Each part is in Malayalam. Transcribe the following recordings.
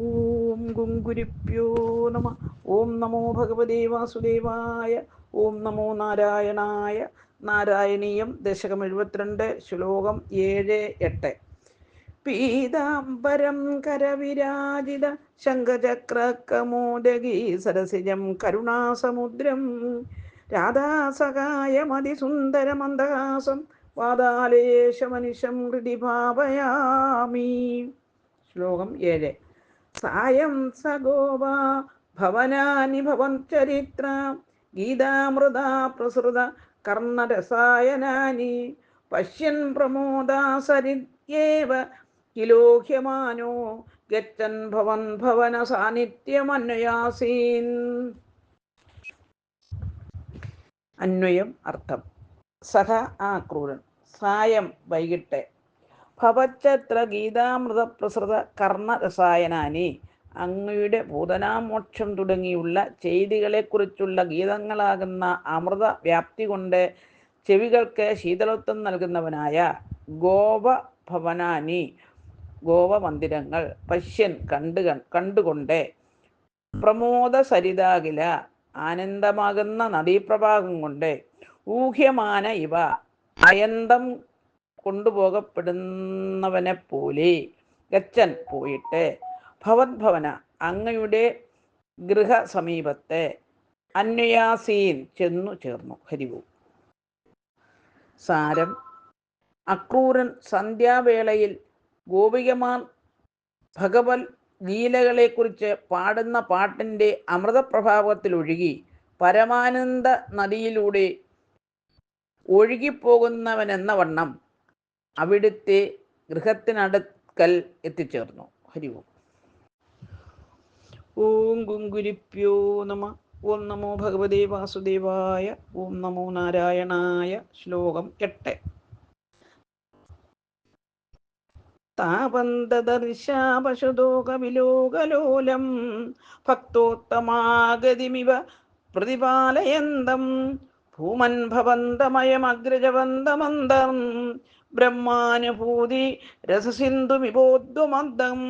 ഓം ഗുങ്കുരിപ്യോ നമ. ഓം നമോ ഭഗവതേ വാസുദേവായ. ഓം നമോ നാരായണായ. നാരായണീയം ദശകം എഴുപത്തിരണ്ട് ശ്ലോകം ഏഴ് എട്ട്. പീതാംബരം കരവിരാജിത ശംഖചക്രകമോദകീ സരസിജം കരുണാസമുദ്രം. രാധാസഹായമതിസുന്ദരമന്ദഹാസം വാതാലേശമനിശം ഹൃദി ഭാവയാമി. ശ്ലോകം ഏഴ്. സായം സഗോവ ഭവനാനി ഭവഞ്ചരിത്ര ഗീതാമൃത പ്രസൃത കർണരസായനാനി പശ്യൻ പ്രമോദാസരിത്യേവ കിലോഹ്യമാനോ ഗച്ഛൻ ഭവൻ ഭവന സാന്നിധ്യമന്വയാസീൻ അന്വയം അർത്ഥം. സഹ ആ ക്രൂരൻ സായം വൈകിട്ട് ഭവച്ചത്ര ഗീതാമൃതപ്രസൃത കർണരസായനാനി. അങ്ങയുടെ ഭൂതനാമോക്ഷം തുടങ്ങിയുള്ള ചെയ്തികളെക്കുറിച്ചുള്ള ഗീതങ്ങളാകുന്ന അമൃത വ്യാപ്തി കൊണ്ട് ചെവികൾക്ക് ശീതളത്വം നൽകുന്നവനായ ഗോവ ഭവനാനി ഗോവ മന്ദിരങ്ങൾ പശ്യൻ കണ്ടു കണ്ടുകൊണ്ട് പ്രമോദ സരിതാകില ആനന്ദമാകുന്ന നദീപ്രവാഹം കൊണ്ട് ഊഹ്യമാന ഇവ. അയന്തം കൊണ്ടുപോകപ്പെടുന്നവനെ പോലെ ഗച്ചൻ പോയിട്ട് ഭവദ്ഭവന അങ്ങയുടെ ഗൃഹ സമീപത്തെ അന്വയാസീൻ ചെന്നു ചേർന്നു. ഹരിവു. സാരം. അക്രൂരൻ സന്ധ്യാവേളയിൽ ഗോപികമാർ ഭഗവത് ലീലകളെക്കുറിച്ച് പാടുന്ന പാട്ടിന്റെ അമൃതപ്രഭാവത്തിലൊഴുകി പരമാനന്ദ നദിയിലൂടെ ഒഴുകിപ്പോകുന്നവനെന്ന വണ്ണം അവിടുത്തെ ഗൃഹത്തിനടുക്കൽ എത്തിച്ചേർന്നു. ഹരിവും ഓം. ഗുങ്കുരിപ്യോ നമ. ഓം നമോ ഭഗവതേ വാസുദേവായ. ഓം നമോ നാരായണായ. ശ്ലോകം എട്ട്. താപന്തദർശാപശുതോകവിലോകലോലം ഭക്തോത്തമാഗതിമിവ പ്രതിപാലയന്തം. ഭൂമൻ ഭവന്തമയമഗ്രജവന്തമന്തം ബ്രഹ്മാനുഭൂതി രസസിന്ധുമിബോദ്വമന്ദം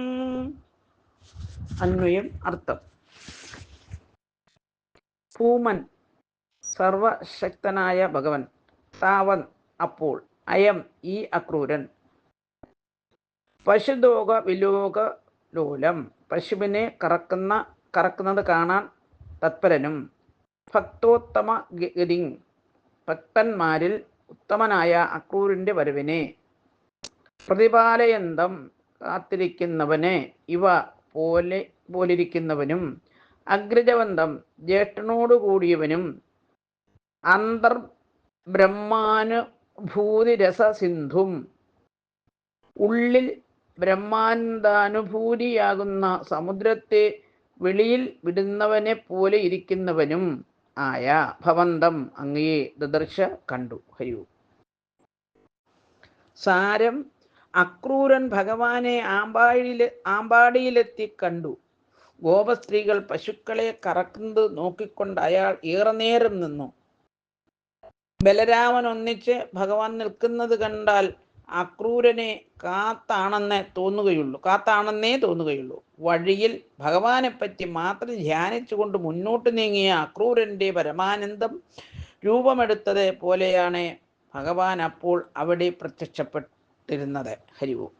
അന്വയം അർത്ഥം. ഭൂമൻ സർവശക്തനായ ഭഗവൻ. താവൻ അപ്പോൾ അയം ഈ അക്രൂരൻ. പശുദോക വിലോക ലോലം പശുവിനെ കറക്കുന്ന കറക്കുന്നത് കാണാൻ തത്പരനും. ഭക്തോത്തമ ഗതി. ഭക്തന്മാരിൽ ഉത്തമനായ അക്രൂരിന്റെ വരവിനെ. പ്രതിപാലയന്തം കാത്തിരിക്കുന്നവനെ. ഇവ പോലെ പോലിരിക്കുന്നവനും അഗ്രജവന്തം ജ്യേഷ്ഠനോടു കൂടിയവനും അന്തർ ബ്രഹ്മാനുഭൂതിരസ സിന്ധും ഉള്ളിൽ ബ്രഹ്മാനന്ദാനുഭൂതിയാകുന്ന സമുദ്രത്തെ വെളിയിൽ വിടുന്നവനെ പോലെ ഇരിക്കുന്നവനും ആയ ഭവന്തം അങ്ങയെ ദദർശ കണ്ടു. ഹരിവു സാരം അക്രൂരൻ ഭഗവാനെ ആമ്പാടിയിൽ ആമ്പാടിയിലെത്തി കണ്ടു. ഗോപസ്ത്രീകൾ പശുക്കളെ കറക്കുന്നത് നോക്കിക്കൊണ്ട് അയാൾ ഏറെ നേരം നിന്നു. ബലരാമൻ ഒന്നിച്ച് ഭഗവാൻ നിൽക്കുന്നത് കണ്ടാൽ അക്രൂരനെ കാത്താണെന്ന് തോന്നുകയുള്ളൂ കാത്താണെന്നേ തോന്നുകയുള്ളൂ. വഴിയിൽ ഭഗവാനെപ്പറ്റി മാത്രം ധ്യാനിച്ചുകൊണ്ട് മുന്നോട്ട് നീങ്ങിയ അക്രൂരന്റെ പരമാനന്ദം രൂപമെടുത്തത് പോലെയാണ് ഭഗവാൻ അപ്പോൾ അവിടെ പ്രത്യക്ഷപ്പെട്ടിരുന്നത്. ഹരിവു